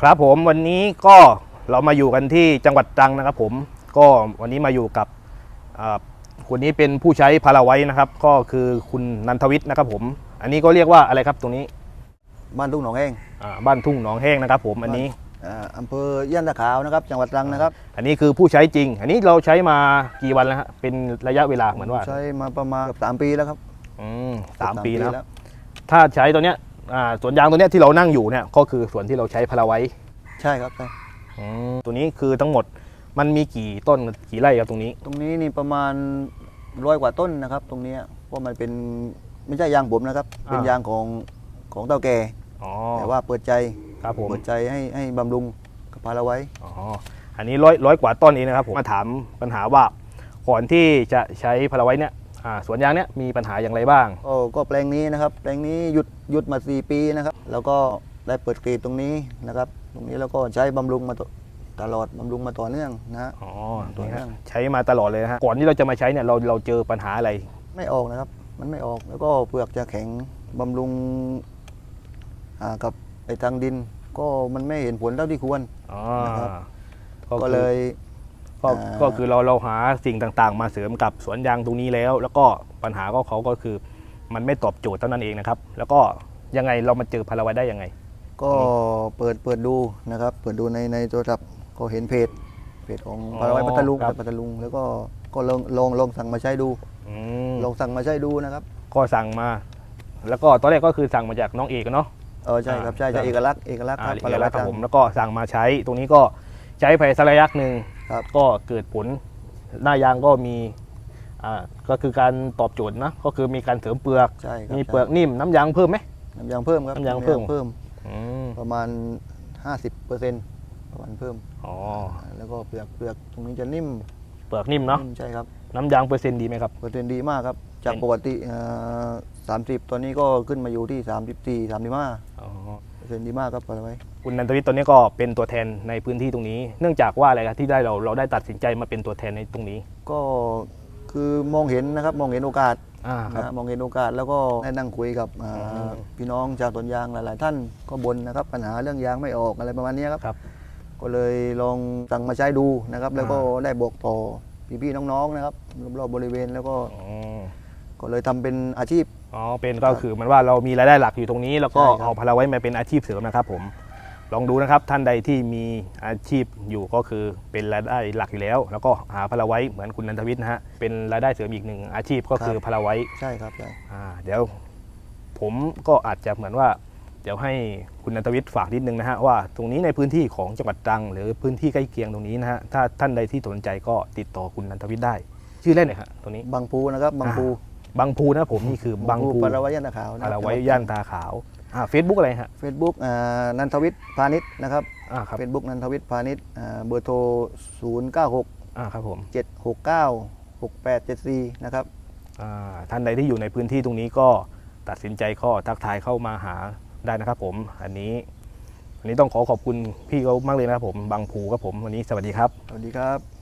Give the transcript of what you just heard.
ครับผมวันนี้ก็เรามาอยู่กันที่จังหวัดตรังนะครับผมก็วันนี้มาอยู่กับอ่าคนนี้เป็นผู้ใช้พาราไว้นะครับ ก็คือคุณนันทวิทย์นะครับผม อันนี้ก็เรียกว่าอะไรครับตรงนี้ บ้านทุ่งหนองแห้งอ่าบ้านทุ่งหนองแห้งนะครับ ผมอันนี้อ่าอำเภอย่านตะขาวนะครับ จังหวัดตรังนะครับ อันนี้คือผู้ใช้จริง อันนี้เราใช้มากี่วันแล้วฮะเป็นระยะเวลาเหมือนว่า ใช้มาประมาณเกือบสามปีแล้วครับอืมสามเกือบปีนะแล้วถ้าใช้ตัวเนี้ย อ่าสวนยางตัวเนี้ยที่เรานั่งอยู่เนี่ยก็คือส่วนที่เราใช้พาราไว้ใช่ครับใช่อืมตัวนี้คือทั้งหมดมันมีกี่ต้นกี่ไร่ครับตรงนี้ ตรงนี้นี่ประมาณร้อยกว่าต้นนะครับ ตรงเนี้ยเพราะมันเป็นไม่ใช่ยางผมนะครับ เป็นอ่าย ยางของของเต่าแก่อ๋อแต่ว่าเปิดใจครับผมเปิดใจให้ให้บำรุงกับพาราไว้ อ๋ออันนี้ร้อยร้อยกว่าต้นเองนะครับผมมาถามปัญหาว่าก่อนที่จะใช้พาราไว้เนี่ย อ่าสวนยางเนี่ยมีปัญหาอย่างไรบ้างก็ก็แปลงนี้นะครับ แปลงนี้หยุดหยุดมา4ปีนะครับ แล้วก็ได้เปิดกรีดตรงนี้นะครับ ตรงนี้แล้วก็ใช้บำรุงมาตตลอดบำรุงมาต่อเนื่องนะฮะ อ๋อตรงนี้ต่อฮะเนื่องใช้มาตลอดเลยนะฮะ ก่อนที่เราจะมาใช้เนี่ยเราเราเจอปัญหาอะไร ไม่ออกนะครับ มันไม่ออกแล้วก็เปลือกจะแข็งบำรุงอ่ากับไอ้ทางดิน ก็มันไม่เห็นผลเท่าที่ควร อ๋อนะครับ ก็ก็คือเลย ก็อ่าก็คือเราเราหาสิ่งต่างๆ มาเสริมกับสวนยางตรงนี้แล้ว แล้วก็ปัญหาก็เขาก็คือ มันไม่ตอบโจทย์เท่านั้นเองนะครับ แล้วก็ยังไงเรามาเจอพาราไว้ได้ยังไง ก็เปิดเปิดดูนะครับ เปิดดูในในโทรศัพท์ก็เห็นเพจเพจของอ๋อพาราไว้พัทลุงครับพัทลุง แล้วก็ก็ลองลองลองสั่งมาใช้ดูอืมลองสั่งมาใช้ดูนะครับ ก็สั่งมา แล้วก็ตอนแรกก็คือสั่งมาจากน้องเอกเนาะเออใช่ครับใช่อ่าใช่เอกลักษณ์เอกลักษณ์คอ่ารับเอกลักษณ์ครับจังผมแล้วก็สั่งมาใช้ตรงนี้ก็ใช้ไปสักระยะหนึ่ง ก็เกิดผลหน้ายางก็มีก็คือการตอบโจทย์นะก็คือมีการเสริมเปลือกมีเปลือกนิ่มน้ำยางเพิ่มไหม น้ำยางเพิ่มครับน้ำยางเพิ่ม เพิ่ม อืมประมาณ 50เปอร์เซ็นต์ประมาณเพิ่ม อ๋อแล้วก็เปลือกเปลือกตรงนี้จะนิ่มเปลือกนิ่มเนาะใช่ครับน้ำยางเปอร์เซ็นต์ดีไหมครับ เปอร์เซ็นต์ดีมากครับ จากปกติสามสิบตอนนี้ก็ขึ้นมาอยู่ที่สามสิบสี่สามสิบห้า เซนดีมากครับพอไว้คุณนันทวิทย์ตอนนี้ก็เป็นตัวแทนในพื้นที่ตรงนี้ เนื่องจากว่าอะไรครับที่ได้เราเราได้ตัดสินใจมาเป็นตัวแทนในตรงนี้ ก็คือมองเห็นนะครับมองเห็นโอกาสอ่าครับ นะมองเห็นโอกาสแล้วก็ได้นั่งคุยกับอ่าอืม พี่น้องชาวสวนยางหลาย ๆ ท่านก็บ่นนะครับปัญหาเรื่องยางไม่ออกอะไรประมาณนี้ครับ ครับ ก็เลยลองสั่งมาใช้ดูนะครับ แล้วก็ได้บอกต่อพี่ๆน้อง ๆ นะครับรอบๆบริเวณแล้วก็อ๋อก็เลยทำเป็นอาชีพ อ๋อเป็นก็คือเหมันว่าเรามีรายได้หลักอยู่ตรงนี้ แล้วก็ใช่ครับ เอาพาราไว้มาเป็นอาชีพเสริมนะครับ ผม ลองดูนะครับท่านใดที่มีอาชีพอยู่ก็คือเป็นรายได้หลักอยู่แล้ว แล้วก็หาพาราไว้เหมือนคุณนันทวิทย์นะฮะเป็นรายได้เสริมอีกหนึ่งอาชีพก็คือพาราไว้ ใช่ครับใช่อ่าเดี๋ยวผมก็อาจจะเหมือนว่า เดี๋ยวให้คุณนันทวิทย์ฝากนิดนึงนะฮะว่าตรงนี้ในพื้นที่ของจังหวัดตรัง หรือพื้นที่ใกล้เคียงตรงนี้นะฮะถ้าท่านใดที่สนใจก็ติดต่อคุณนันทวิทย์ได้ ชื่อเล่นเลยฮะตรงนี้ บางปูนะครับบางปู บางพูนะผมนี่คือบางพูปาราไว้ย่านตะขาวนะพาราไว้ย่านตาขาวอ่าเฟซบุ๊กอะไรฮะเฟซบุ๊กนันทวิทย์พาณิชย์นะครับอ่าครับเฟซบุ๊กนันทวิทย์พาณิชย์อ่าเบอร์โทร 0 9 6อ่าครับผม7 6 9 6 8 7 4นะครับอ่าท่านใดที่อยู่ในพื้นที่ตรงนี้ก็ตัดสินใจข้อทักทายเข้ามาหาได้นะครับผม อันนี้อันนี้ต้องขอขอบคุณพี่เขามากเลยนะครับผมบางภูครับผม วันนี้สวัสดีครับ สวัสดีครับ